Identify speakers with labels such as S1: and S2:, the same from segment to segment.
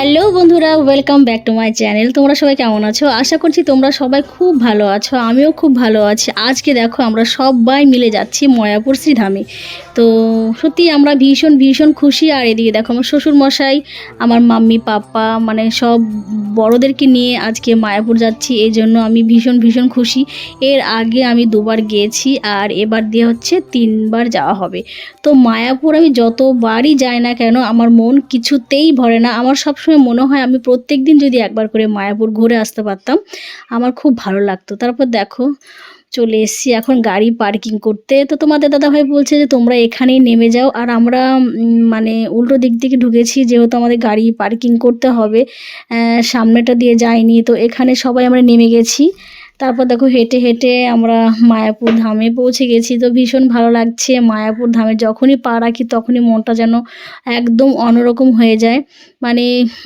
S1: hello বন্ধুরা welcome back to my channel তোমরা সবাই কেমন আছো? আশা করছি তোমরা সবাই খুব ভালো আছো, আমিও খুব ভালো আছি। আজকে দেখো আমরা সবাই মিলে যাচ্ছি ময়াপুর শ্রীধামে। তো সত্যি আমরা ভীষণ ভীষণ খুশি। আর এদিকে দেখো আমার শ্বশুর মশাই আমার মাম্মি, পাপা মানে সব বড়োদেরকে নিয়ে আজকে মায়াপুর যাচ্ছি। এই জন্য আমি ভীষণ ভীষণ খুশি। এর আগে আমি দুবার গিয়েছি আর এবার দিয়ে হচ্ছে তিনবার যাওয়া হবে। তো মায়াপুর আমি যতবারই যাই না কেন, আমার মন কিছুতেই ভরে না। আমার সবসময় মনে হয় আমি প্রত্যেক দিন যদি একবার করে মায়াপুর ঘুরে আসতে পারতাম, আমার খুব ভালো লাগতো। তারপর দেখো, চলে এসছি এখন গাড়ি পার্কিং করতে। তো তোমাদের দাদাভাই বলছে যে, তোমরা এখানেই নেমে যাও। আর আমরা মানে উল্টো দিক থেকে ঢুকেছি, যেহেতু আমাদের গাড়ি পার্কিং করতে হবে। সামনেটা দিয়ে যায়নি তো এখানে সবাই আমরা নেমে গেছি। তারপর দেখো হেঁটে হেঁটে আমরা মায়াপুর ধামে পৌঁছে গেছি। তো ভীষণ ভালো লাগছে মায়াপুর ধামে। যখনই পা রাখি তখনই মনটা যেন একদম অন্যরকম হয়ে যায়। মানে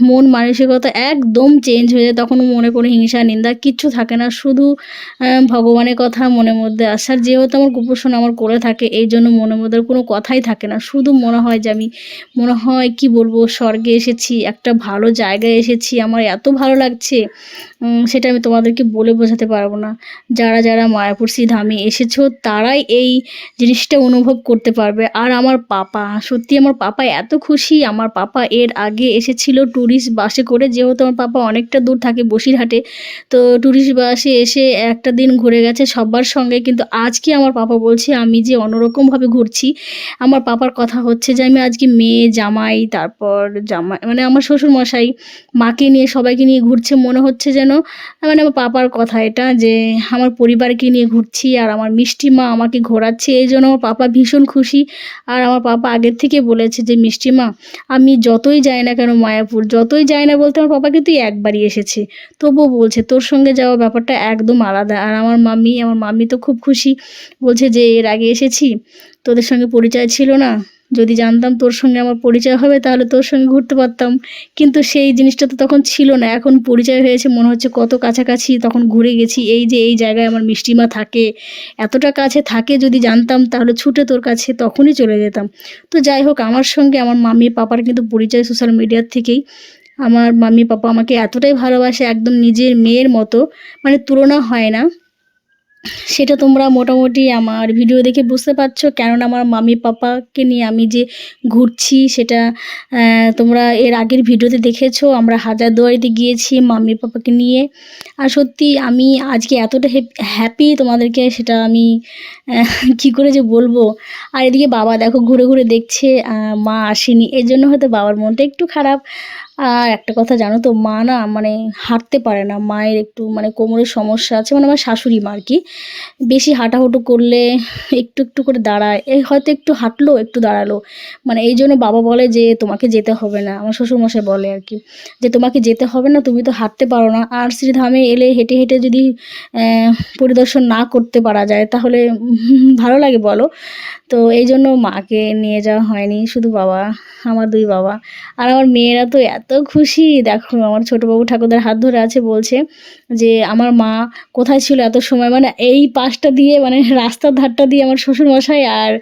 S1: মন মানসিকতা একদম চেঞ্জ হয়ে যায়। তখন মনে কোনো হিংসা, নিন্দা কিচ্ছু থাকে না। শুধু ভগবানের কথা মনের মধ্যে আসার যেহেতু আমার গোপোষণ আমার করে থাকে, এই জন্য মনের মধ্যে কোনো কথাই থাকে না। শুধু মনে হয় যে আমি, মনে হয় কি বলব, স্বর্গে এসেছি, একটা ভালো জায়গায় এসেছি। আমার এত ভালো লাগছে। সেটা আমি তোমাদেরকে বলে বোঝাতে পারব না। যারা যারা মায়াপুর ধামে এসেছ, তারাই এই জিনিসটা অনুভব করতে পারবে। আর আমার পাপা, সত্যি আমার পাপা এত খুশি। আমার পাপা এর আগে এসেছিল ট্যুরিস্ট বাসে করে। যেহেতু আমার পাপা অনেকটা দূর থাকে বসিরহাটে, তো ট্যুরিস্ট বাসে এসে একটা দিন ঘুরে গেছে সবার সঙ্গে। কিন্তু আজকে আমার পাপা বলছে, আমি যে অন্যরকমভাবে ঘুরছি, আমার পাপার কথা হচ্ছে যে, আমি আজকে মেয়ে, জামাই, তারপর জামাই মানে আমার শ্বশুর মশাই মাকে নিয়ে সবাইকে নিয়ে ঘুরছে। মনে হচ্ছে যেন মানে আমার পাপার কথা এটা যে আমার পরিবারকে নিয়ে ঘুরছি আর আমার মিষ্টি মা আমাকে ঘোরাচ্ছে, এই জন্য আমার পাপা ভীষণ খুশি। আর আমার পাপা আগের থেকে বলেছে যে, মিষ্টি মা, আমি যতই যাই না কেন মায়াপুর, যতই যাই না বলতে আমার পাপা কিন্তু একবারই এসেছে। তবুও বলছে, তোর সঙ্গে যাওয়া ব্যাপারটা একদম আলাদা। আর আমার মাম্মি আমার মাম্মি তো খুব খুশি, বলছে যে, এর আগে এসেছি, তোদের সঙ্গে পরিচয় ছিল না। যদি জানতাম তোর সঙ্গে আমার পরিচয় হবে, তাহলে তোর সঙ্গে ঘুরতে পারতাম। কিন্তু সেই জিনিসটা তো তখন ছিল না। এখন পরিচয় হয়েছে, মনে হচ্ছে কত কাছাকাছি তখন ঘুরে গেছি। এই যে এই জায়গায় আমার মিষ্টিমা থাকে, এতটা কাছে থাকে যদি জানতাম, তাহলে ছুটে তোর কাছে তখনই চলে যেতাম। তো যাই হোক, আমার সঙ্গে আমার মাম্মি পাপার কিন্তু পরিচয় সোশ্যাল মিডিয়ার থেকেই। আমার মাম্মি পাপা আমাকে এতটাই ভালোবাসে, একদম নিজের মেয়ের মতো। মানে তুলনা হয় না। সেটা তোমরা মোটামুটি আমার ভিডিও দেখে বুঝতে পারছ। কেননা আমার মাম্মি পাপাকে নিয়ে আমি যে ঘুরছি, সেটা তোমরা এর আগের ভিডিওতে দেখেছ। আমরা হাজারদুয়ারিতে গিয়েছি মাম্মি পাপাকে নিয়ে। আর সত্যি আমি আজকে এতটা হ্যাপি তোমাদেরকে, সেটা আমি কি করে যে বলব? আর এদিকে বাবা দেখো ঘুরে ঘুরে দেখছে মা আসেনি। এর জন্য হয়তো বাবার মনটা একটু খারাপ। আর একটা কথা জানো তো, মা না মানে হাঁটতে পারে না, মায়ের একটু মানে কোমরের সমস্যা আছে মানে আমার শাশুড়ি মা আর কি বেশি হাঁটাহুটো করলে একটু একটু করে দাঁড়ায়, এই হয়তো একটু হাঁটলো, একটু দাঁড়াল। মানে এই জন্য বাবা বলে যে তোমাকে যেতে হবে না, আমার শ্বশুরমশাই বলে আর কি যে তোমাকে যেতে হবে না, তুমি তো হাঁটতে পারো না। আর শ্রীধামে এলে হেঁটে হেঁটে যদি পরিদর্শন না করতে পারা যায়, তাহলে ভালো লাগে বলো। তো এই জন্য মাকে নিয়ে যাওয়া হয়নি, শুধু বাবা, আমার দুই বাবা। আর আমার মেয়েরা তো এত খুশি। দেখো, আমার ছোটোবাবু ঠাকুরদার হাত ধরে আছে, বলছে যে, আমার মা কোথায় ছিল এত সময়? মানে এই পাশটা দিয়ে মানে রাস্তার ধারটা দিয়ে আমার শ্বশুরমশাই আর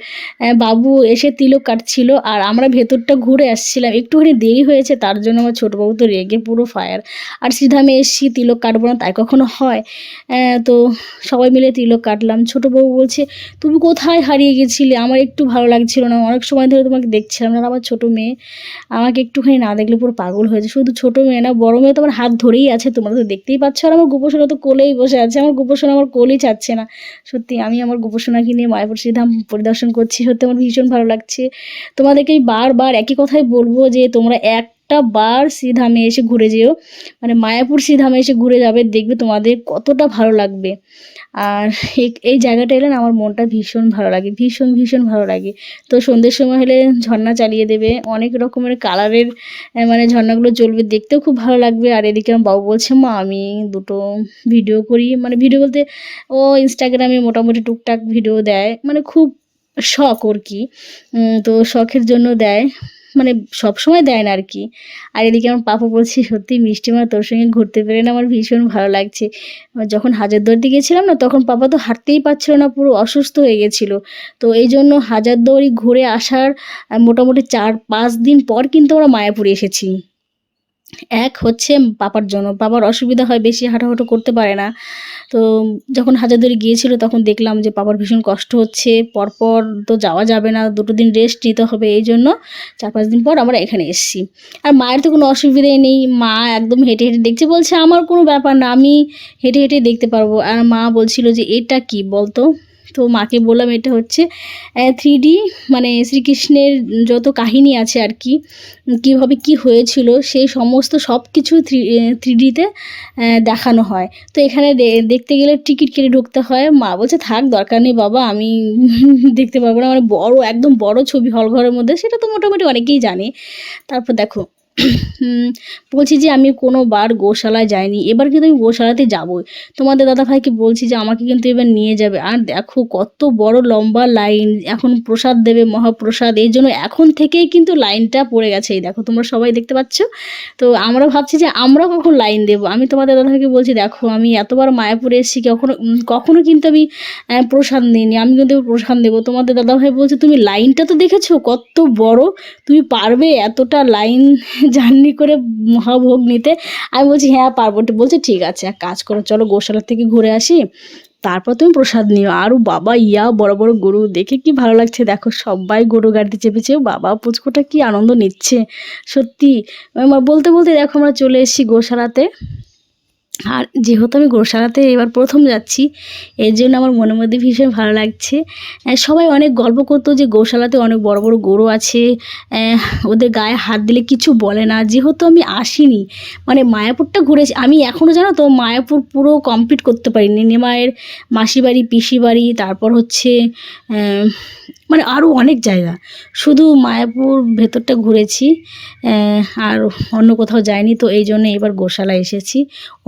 S1: বাবু এসে তিলক কাটছিল আর আমরা ভেতরটা ঘুরে আসছিলাম। একটুখানি দেরি হয়েছে, তার জন্য আমার ছোটোবাবু তো রেগে পুরো ফায়ার। আর সিধা, আমি এসছি, তিলক কাটবো না। তাই কখনো হয়। তো সবাই মিলে তিলক কাটলাম। ছোটোবাবু বলছে, তুমি কোথায় হারিয়ে গেছিলে? আমার একটু ভালো লাগছিল না। অনেক সময় ধরে তোমাকে দেখছিলাম না। আমার ছোটো মেয়ে আমাকে একটুখানি না দেখলে পুরো পাগল হয়েছে। শুধু ছোট মেয়ে না, বড় মেয়ে তো আমার হাত ধরেই আছে, তোমরা তো দেখতেই পাচ্ছ। আর আমার গোপসোনা তো কোলেই বসে আছে, আমার গোপসোনা আমার কোলেই চাচ্ছে না। সত্যি, আমি আমার গোপসোনাকে নিয়ে মায়াপুর শ্রীধাম পরিদর্শন করছি, সত্যি আমার ভীষণ ভালো লাগছে। তোমাদেরকে বারবার একই কথাই বলব যে তোমরা একটা বার শ্রীধামে এসে ঘুরে যেও। মানে মায়াপুর শ্রীধামে এসে ঘুরে যাবে, দেখবে তোমাদের কতটা ভালো লাগবে। আর এই- জায়গাটা এলে না আমার মনটা ভীষণ ভালো লাগে, ভীষণ ভীষণ ভালো লাগে। তো সন্ধ্যের সময় হলে ঝর্ণা চালিয়ে দেবে, অনেক রকমের কালারের মানে ঝর্ণাগুলো জ্বলবে, দেখতেও খুব ভালো লাগবে। আর এদিকে আমার বাবু বলছে, মা, আমি দুটো ভিডিও করি। মানে ভিডিও বলতে ও ইনস্টাগ্রামে মোটামুটি টুকটাক ভিডিও দেয়। মানে খুব শখ ওর কি। তো শখের জন্য দেয়। মানে সব সময় দেয় না আর কি আর এদিকে আমার পাপা বলছি, সত্যি মিষ্টি মা, তোর সঙ্গে ঘুরতে পেরে না আমার ভীষণ ভালো লাগছে। যখন হাজারদুয়ারিতে গেছিলাম না, তখন পাপা তো হাঁটতেই পারছিল না, পুরো অসুস্থ হয়ে গেছিল। তো এই জন্য হাজারদুয়ারি ঘুরে আসার মোটামুটি চার পাঁচ দিন পর কিন্তু আমরা মায়াপুরে এসেছি। এক হচ্ছে পাপার জন্য। বাবার অসুবিধা হয় বেশি, হাঁটাহাঁটো করতে পারে না। তো যখন হাজারদুয়ারি গিয়েছিল তখন দেখলাম যে বাবার ভীষণ কষ্ট হচ্ছে। পরপর তো যাওয়া যাবে না, দুটো দিন রেস্ট নিতে হবে এই জন্য চার পাঁচ দিন পর আমরা এখানে এসেছি। আর মায়ের তো কোনো অসুবিধাই নেই। মা একদম হেঁটে হেঁটে দেখছে। বলছে, আমার কোনো ব্যাপার না, আমি হেঁটে হেঁটে দেখতে পারব। আর মা বলছিল যে, এটা কি বলতো? তো মাকে বললাম এটা হচ্ছে থ্রি ডি মানে শ্রীকৃষ্ণের যত কাহিনী আছে আর কি কীভাবে কি হয়েছিল, সেই সমস্ত সব কিছু থ্রি ডিতে দেখানো হয়। তো এখানে দেখতে গেলে টিকিট কেটে ঢুকতে হয়। মা বলছে, থাক, দরকার নেই বাবা, আমি দেখতে পারব না। মানে বড়, একদম বড় ছবি হল ঘরের মধ্যে, সেটা তো মোটামুটি অনেকেই জানে। তারপর দেখো বলছি যে আমি কোনো বার গোশালায় যাইনি। এবার কিন্তু আমি গোশালাতে যাবই। তোমাদের দাদা ভাইকে বলছি যে আমাকে কিন্তু এবার নিয়ে যাবে। আর দেখো কত বড় লম্বা লাইন, এখন প্রসাদ দেবে, মহাপ্রসাদ, এই জন্য এখন থেকেই কিন্তু লাইনটা পড়ে গেছে। এই দেখো তোমরা সবাই দেখতে পাচ্ছ? তো আমরা ভাবছি যে আমরা কখন লাইন দেবো? আমি তোমাদের দাদা ভাইকে বলছি, দেখো আমি এতবার মায়াপুরে এসেছি, কখনো কখনো কিন্তু আমি প্রসাদ নিইনি। আমি কিন্তু প্রসাদ দেবো। তোমাদের দাদা ভাই বলছে, তুমি লাইনটা তো দেখেছ? কত বড়! তুমি পারবে এতটা লাইন জার্নি করে মহাভোগ নিতে। আমি বলছি হ্যাঁ পারব। বলছে, ঠিক আছে, এক কাজ করো, চলো গোশালা থেকে ঘুরে আসি। তারপর তুমি প্রসাদ নিও। আরও বাবা, ইয়া, বড় বড় গরু, দেখে কি ভালো লাগছে? দেখো, সবাই গরু গাড়িতে চেপেছে, বাবা, পুচকোটা কি আনন্দ নিচ্ছে? সত্যি বলতে বলতে দেখো, আমরা চলে এসেছি গোশালাতে। আর যেহেতু আমি গোশালাতে এবার প্রথম যাচ্ছি, এর জন্য আমার মনের মধ্যে ভীষণ ভালো লাগছে। সবাই অনেক গল্প করতো যে গোশালাতে অনেক বড় বড় গরু আছে ওদের গায়ে হাত দিলে কিছু বলে না। যেহেতু আমি আসিনি মানে মায়াপুরটা ঘুরেছি, আমি এখনও জানো তো মায়াপুর পুরো কমপ্লিট করতে পারিনি। নিমায়ের মাসি বাড়ি পিসি বাড়ি তারপর হচ্ছে মানে আরও অনেক জায়গা। শুধু মায়াপুর ভেতরটা ঘুরেছি আর অন্য কোথাও যাইনি, তো এই জন্য এবার গোশালা এসেছি।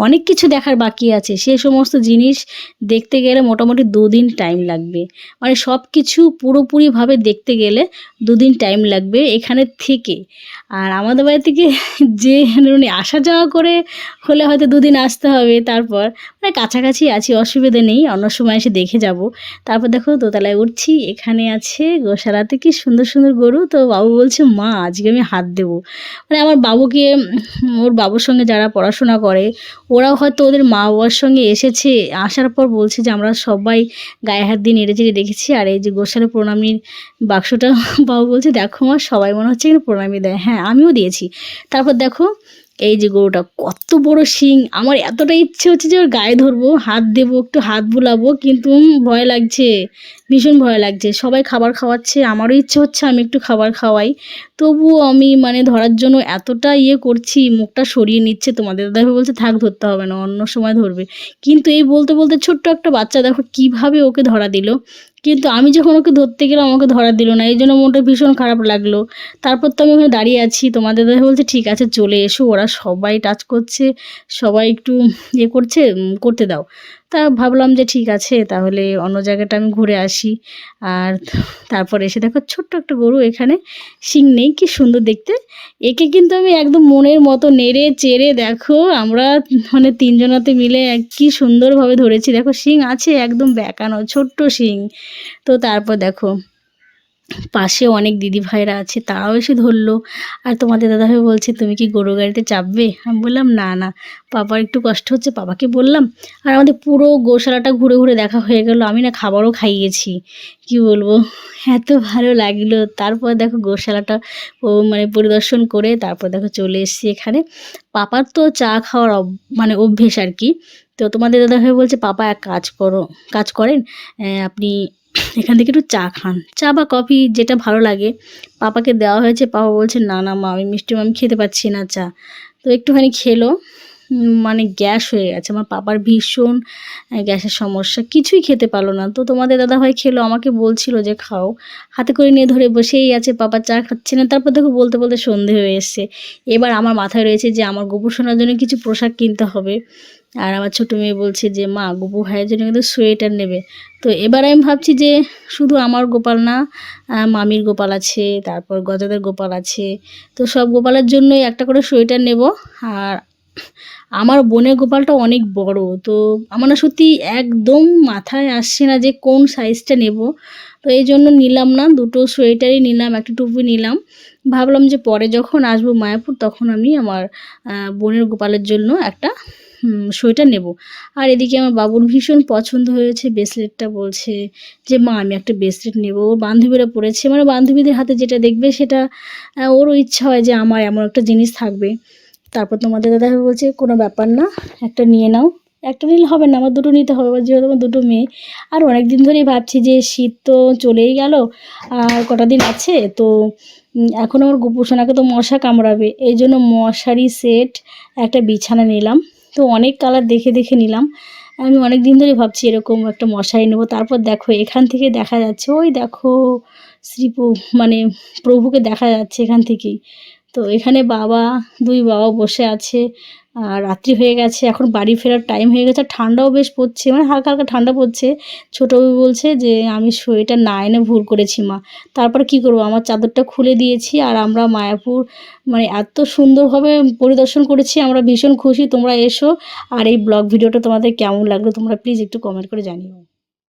S1: অনেক কিছু দেখার বাকি আছে। সে সমস্ত জিনিস দেখতে গেলে মোটামুটি দুদিন টাইম লাগবে। মানে সব কিছু পুরোপুরিভাবে দেখতে গেলে দুদিন টাইম লাগবে এখানে থেকে। আর আমাদের বাড়ি থেকে যে মানে আসা যাওয়া করে হলে হয়তো দুদিন আসতে হবে, তারপর মানে কাছাকাছি আছি, অসুবিধা নেই, অন্য সময় এসে দেখে যাব। তারপর দেখো দোতলায় উঠছি, এখানে আছে গোশালাতে কি সুন্দর সুন্দর গরু। তো বাবু বলছে, মা, আজকে আমি হাত দেবো। মানে আমার বাবুকে ওর বাবুর সঙ্গে যারা পড়াশোনা করে ওরাও হয়তো ওদের মা বাবার সঙ্গে এসেছে। আসার পর বলছে যে, আমরা সবাই গায়ে হাত দিয়ে নেড়ে চেড়ে দেখেছি। আর এই যে গোশালা প্রণামীর বাক্সটা বাবু বলছে, দেখো মা, সবাই মনে হচ্ছে এখানে প্রণামী দেয়। হ্যাঁ আমিও দিয়েছি। তারপর দেখো এই যে গরুটা, কত বড় শিং। আমার এতটা ইচ্ছে হচ্ছে যে ওর গায়ে ধরবো, হাত দেবো, একটু হাত বুলাবো, কিন্তু ভয় লাগছে, ভীষণ ভয় লাগছে। সবাই খাবার খাওয়াচ্ছে, আমারও ইচ্ছে হচ্ছে আমি একটু খাবার খাওয়াই। তবুও আমি মানে ধরার জন্য এতটা ইয়ে করছি, মুখটা সরিয়ে নিচ্ছে তোমাদের দাদা বলছে, থাক, ধরতে হবে না, অন্য সময় ধরবে। কিন্তু এই বলতে বলতে ছোট্ট একটা বাচ্চা, দেখো কীভাবে ওকে ধরা দিল। কিন্তু আমি যখন ওকে ধরতে গেলাম, আমাকে ধরা দিল না। এই জন্য মনটা ভীষণ খারাপ লাগল। তারপর তো আমি ওখানে দাঁড়িয়ে আছি। তোমাদের দাদা বলছে, ঠিক আছে, চলে এসো। ওরা সবাই টাচ করছে। সবাই একটু ইয়ে করছে করতে দাও। তা ভাবলাম যে ঠিক আছে, তাহলে অন্য জায়গাটা আমি ঘুরে আসি। আর তারপর এসে দেখো ছোট্ট একটা গরু, এখানে শিং নেই, কি সুন্দর দেখতে। একে কিন্তু আমি একদম মনের মতো নেড়ে চেড়ে দেখো, আমরা মানে তিনজনাতে মিলে কি সুন্দরভাবে ধরেছি। দেখো শিং আছে একদম বেঁকানো, ছোট্ট শিং। তো তারপর দেখো পাশে অনেক দিদি ভাইরা আছে, তারাও এসে ধরলো। আর তোমাদের দাদাভাই বলছে, তুমি কি গরু গাড়িতে চাপবে? আমি বললাম, না না, পাপার একটু কষ্ট হচ্ছে, পাপাকে বললাম। আর আমাদের পুরো গোশালাটা ঘুরে ঘুরে দেখা হয়ে গেল। আমি না খাবারও খাইয়েছি কি বলব? এত ভালো লাগল। তারপর দেখো গোশালাটা মানে পরিদর্শন করে তারপর দেখো চলে এসেছি এখানে। পাপার তো চা খাওয়ার মানে অভ্যেস আর কি। তো তোমাদের দাদা ভাই বলছে, পাপা, এক কাজ করো, কাজ করেন আপনি এখান থেকে একটু চা খান। চা বা কফি যেটা ভালো লাগে। পাপাকে দেওয়া হয়েছে, পাপা বলছে, না না, মা, আমি মিষ্টি আমি খেতে পাচ্ছি না চা। তো একটুখানি খেলো। মানে গ্যাস হয়ে গেছে। আমার পাপার ভীষণ গ্যাসের সমস্যা। কিছুই খেতে পারল না। তো তোমাদের দাদা দাদাভাই খেলো, আমাকে বলছিল যে, খাও। হাতে করে নিয়ে ধরে বসেই আছে, পাপা চা খাচ্ছে না। তারপর দেখো বলতে বলতে সন্ধে হয়ে এসছে। এবার আমার মাথায় রয়েছে যে, আমার গোপুর জন্য কিছু পোশাক কিনতে হবে। আর আমার ছোটো মেয়ে বলছে যে, মা, গোপু ভাইয়ের জন্য কিন্তু সোয়েটার নেবে। তো এবার আমি ভাবছি যে, শুধু আমার গোপাল না মামির গোপাল আছে, তারপর গজাদের গোপাল আছে। তো সব গোপালের জন্যই একটা করে সোয়েটার নেব। আর আমার বোনের গোপালটা অনেক বড়, তো আমার না সত্যি একদম মাথায় আসছে না যে, কোন সাইজটা নেব। তো এই জন্য নিলাম না, দুটো সোয়েটারই নিলাম, একটা টুপি নিলাম। ভাবলাম যে পরে যখন আসব মায়াপুর, তখন আমি আমার বোনের গোপালের জন্য একটা সোয়েটার নেব। আর এদিকে আমার বাবুর ভীষণ পছন্দ হয়েছে ব্রেসলেটটা বলছে যে, মা, আমি একটা ব্রেসলেট নেব। ওর বান্ধবীরা পড়েছে মানে বান্ধবীদের হাতে যেটা দেখবে সেটা ওরও ইচ্ছা হয় যে, আমার এমন একটা জিনিস থাকবে। তারপর তোমাদের দাদা বলছে, কোনো ব্যাপার না, একটা নিয়ে নাও। একটা নিলে হবে না, আমার দুটো নিতে হবে যেহেতু আমার দুটো মেয়ে। আর অনেক দিন ধরেই ভাবছি যে, শীত তো চলেই গেল, আর কটা দিন আছে, তো এখন আমার গোপুসোনাকে তো মশা কামড়াবে। এই জন্য মশারি, সেট, একটা বিছানা নিলাম। তো অনেক কালার দেখে দেখে নিলাম। আমি অনেক দিন ধরে ভাবছি এরকম একটা মশারি নেব। তারপর দেখো, এখান থেকে দেখা যাচ্ছে, ওই দেখো শ্রী মানে প্রভুকে দেখা যাচ্ছে এখান থেকেই। তো এখানে বাবা, দুই বাবা বসে আছে। আর রাত্রি হয়ে গেছে, এখন বাড়ি ফেরার টাইম হয়ে গেছে ঠান্ডাও বেশ পড়ছে মানে হালকা হালকা ঠান্ডা পড়ছে। ছোটো বলছে যে, আমি সোয়েটার না এনে ভুল করেছি মা। তারপর কি করব, আমার চাদরটা খুলে দিয়েছি, আর আমরা মায়াপুর মানে এত সুন্দরভাবে পরিদর্শন করেছি, আমরা ভীষণ খুশি, তোমরা এসো। আর এই ব্লগ ভিডিওটা তোমাদের কেমন লাগল, তোমরা প্লিজ একটু কমেন্ট করে জানিও।